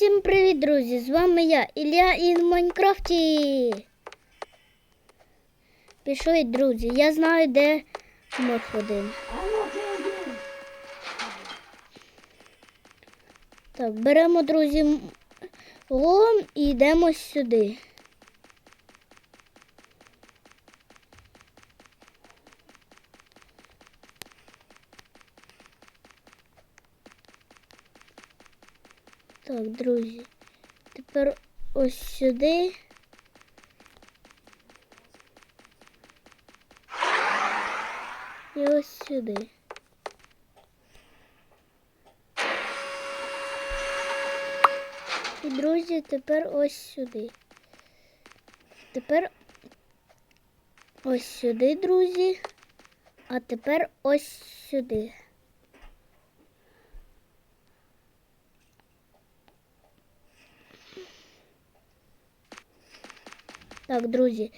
Всім привіт, друзі! З вами я, Ілля із Майнкрафті. Пішли, друзі. Я знаю, де мод один. Так, беремо, друзі, лом і йдемо сюди. Так, друзі. Тепер ось сюди. І ось сюди. І, друзі, тепер ось сюди. Тепер ось сюди, друзі. А тепер ось сюди. Так, друзі,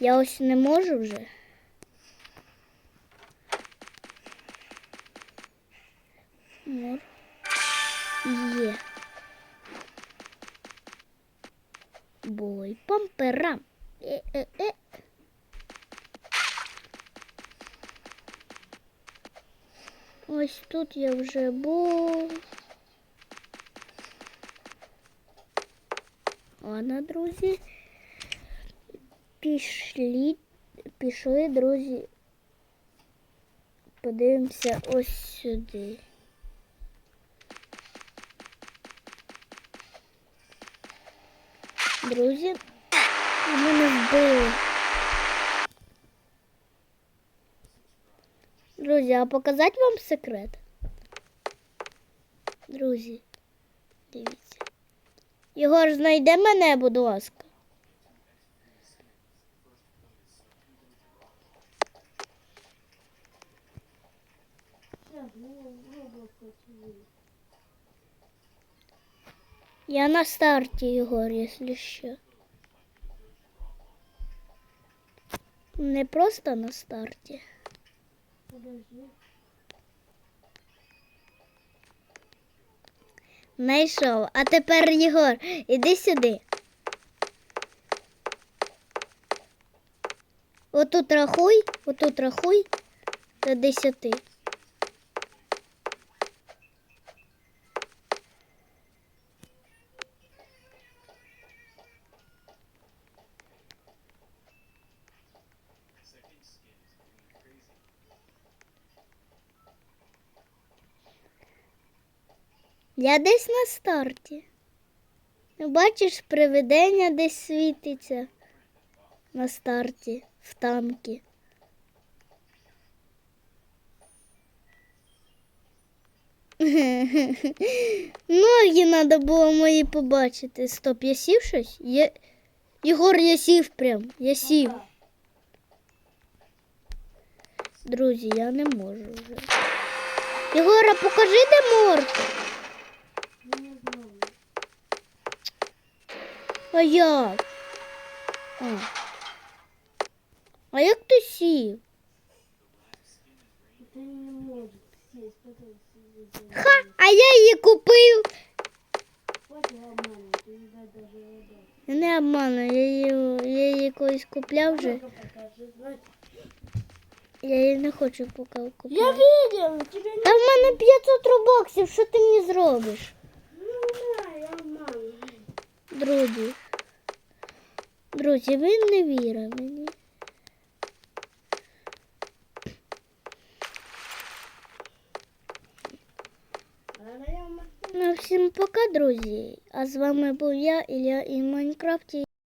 я ось не можу вже. Мор. Є. Бой, памперам. Е-е-е. Ось тут я вже був. Ладно, друзі. Пішли, пішли, друзі. Подивимося ось сюди. Друзі, мене вбили. Друзі, а показати вам секрет? Друзі, дивіться. Єгор, знайде мене, будь ласка. Я на старті, Єгор, якщо що. Не просто на старті. Знайшов. А тепер, Єгор, іди сюди. Отут рахуй, отут рахуй до десяти. Я десь на старті. Ну, Бачиш, привидення десь світиться на старті в танки. Ноги треба було мої побачити. Стоп, я сів щось? Я... Єгор, я сів прям. Я сів. Друзі, я не можу вже. Єгора, покажи, де морг. А як? А. а як ти сів? Ты не можешь сесть, потом сидеть. Ха, а я її купив. Хватит обманывать, ты не дай даже вода. Я Не обману, я її, я її колись купляв вже. Ну-ка покажи, давай. Я її не хочу поки Я купляти. видел, тебя не... Та в мене 500 робоксів, що ти мені зробиш? Ну, да, я обманываю. Друзі. Друзі, ви не вірите мені. Ну, всім пока, друзі. А з вами був я, Ілля і Майнкрафті.